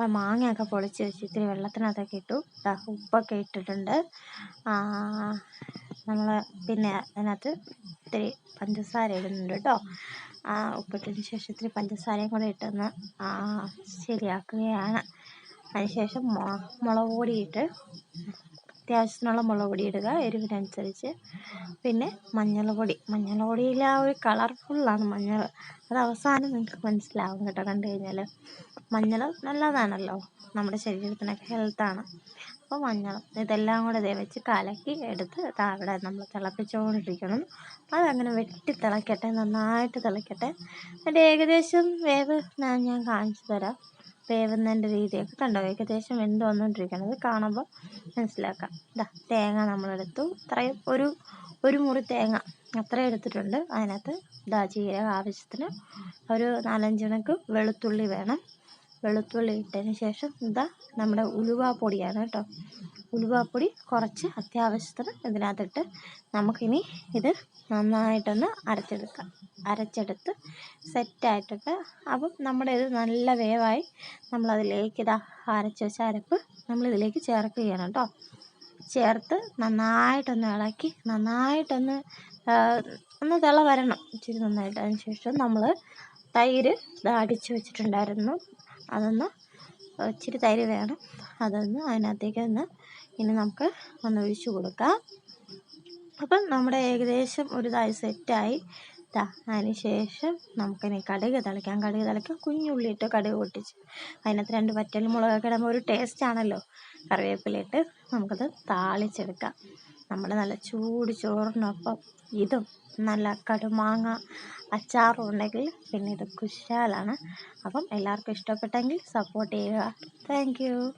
അപ്പം മാങ്ങയൊക്കെ പൊളിച്ച് വെച്ച് ഇത്തിരി വെള്ളത്തിനകത്തൊക്കെ ഇട്ടു. ഉപ്പൊക്കെ ഇട്ടിട്ടുണ്ട്. നമ്മൾ പിന്നെ അതിനകത്ത് ഇത്തിരി പഞ്ചസാര ഇടുന്നുണ്ട് കേട്ടോ. ഉപ്പിട്ടതിന് ശേഷം ഇത്തിരി പഞ്ചസാരയും കൂടെ ഇട്ടൊന്ന് ശരിയാക്കുകയാണ്. അതിനുശേഷം മുളക് പൊടി ഇട്ട് അത്യാവശ്യത്തിനുള്ള മുളക് പൊടി ഇടുക എരിവിനനുസരിച്ച്. പിന്നെ മഞ്ഞൾപ്പൊടി മഞ്ഞൾപ്പൊടിയിൽ ആ ഒരു കളർഫുള്ളാണ് മഞ്ഞൾ. അത് അവസാനം നിങ്ങൾക്ക് മനസ്സിലാവും കേട്ടോ കണ്ടു കഴിഞ്ഞാൽ മഞ്ഞൾ നല്ലതാണല്ലോ. നമ്മുടെ ശരീരത്തിനൊക്കെ ഹെൽത്താണ് അപ്പോൾ മഞ്ഞൾ ഇതെല്ലാം കൂടെ വെച്ച് കലക്കി എടുത്ത് അവിടെ നമ്മൾ തിളപ്പിച്ചുകൊണ്ടിരിക്കണം അതങ്ങനെ വെട്ടി തിളക്കട്ടെ നന്നായിട്ട് തിളക്കട്ടെ. അതിന്റെ ഏകദേശം വേവ് ഞാൻ കാണിച്ചു തരാം. വേവുന്നതിന്റെ രീതിയൊക്കെ കണ്ടോ? ഏകദേശം വെന്ത് വന്നുകൊണ്ടിരിക്കുന്നത് കാണുമ്പോൾ മനസ്സിലാക്കാം. ഇതാ തേങ്ങ നമ്മളെടുത്തു. ഇത്രയും ഒരു ഒരു മുറി തേങ്ങ അത്രയും എടുത്തിട്ടുണ്ട്. അതിനകത്ത് ഇതാ ജീരകം ആവശ്യത്തിന് ഒരു നാലഞ്ച് വെളുത്തുള്ളി വേണം. വെളുത്തുള്ളി ഇട്ടതിന് ശേഷം ഇതാ നമ്മുടെ ഉലുവാപ്പൊടിയാണ് കേട്ടോ. ഉലുവാപ്പൊടി കുറച്ച് അത്യാവശ്യത്തിന് ഇതിനകത്തിട്ട് നമുക്കിനി ഇത് നന്നായിട്ടൊന്ന് അരച്ചെടുക്കാം. അരച്ചെടുത്ത് സെറ്റായിട്ടിട്ട് അപ്പം നമ്മുടെ ഇത് നല്ല വേവായി നമ്മളതിലേക്ക് ഇതാ അരച്ച് വെച്ച അരപ്പ് നമ്മളിതിലേക്ക് ചേർക്കുകയാണ് കേട്ടോ. ചേർത്ത് നന്നായിട്ടൊന്ന് ഇളക്കി നന്നായിട്ടൊന്ന് ഒന്ന് തിള വരണം. ഇച്ചിരി നന്നായിട്ട്. അതിന് ശേഷം നമ്മൾ തൈര് അടിച്ച് വെച്ചിട്ടുണ്ടായിരുന്നു. അതൊന്ന് ഇച്ചിരി തൈര് വേണം. അതൊന്ന് അതിനകത്തേക്ക് ഒന്ന് ഇനി നമുക്ക് ഒന്ന് ഒഴിച്ച് കൊടുക്കാം. അപ്പം നമ്മുടെ ഏകദേശം ഒരു ഇതായി സെറ്റായി ഇതാ അതിന് ശേഷം നമുക്കിനി കടുക് തിളയ്ക്കാം. കടുക് തിളയ്ക്കാം. കുഞ്ഞുള്ളി ഇട്ട് കടുക് പൊട്ടിച്ച് അതിനകത്ത് രണ്ട് വറ്റൽ മുളകൊക്കെ ഇടുമ്പോൾ ഒരു ടേസ്റ്റ് ആണല്ലോ. കറിവേപ്പിലിട്ട് നമുക്കത് താളിച്ചെടുക്കാം. നമ്മുടെ നല്ല ചൂട് ചോറിനൊപ്പം ഇതും നല്ല കടുമാങ്ങ അച്ചാറും ഉണ്ടെങ്കിൽ പിന്നെ ഇത് കുശാലാണ്. അപ്പം എല്ലാവർക്കും ഇഷ്ടപ്പെട്ടെങ്കിൽ സപ്പോർട്ട് ചെയ്യുക. താങ്ക്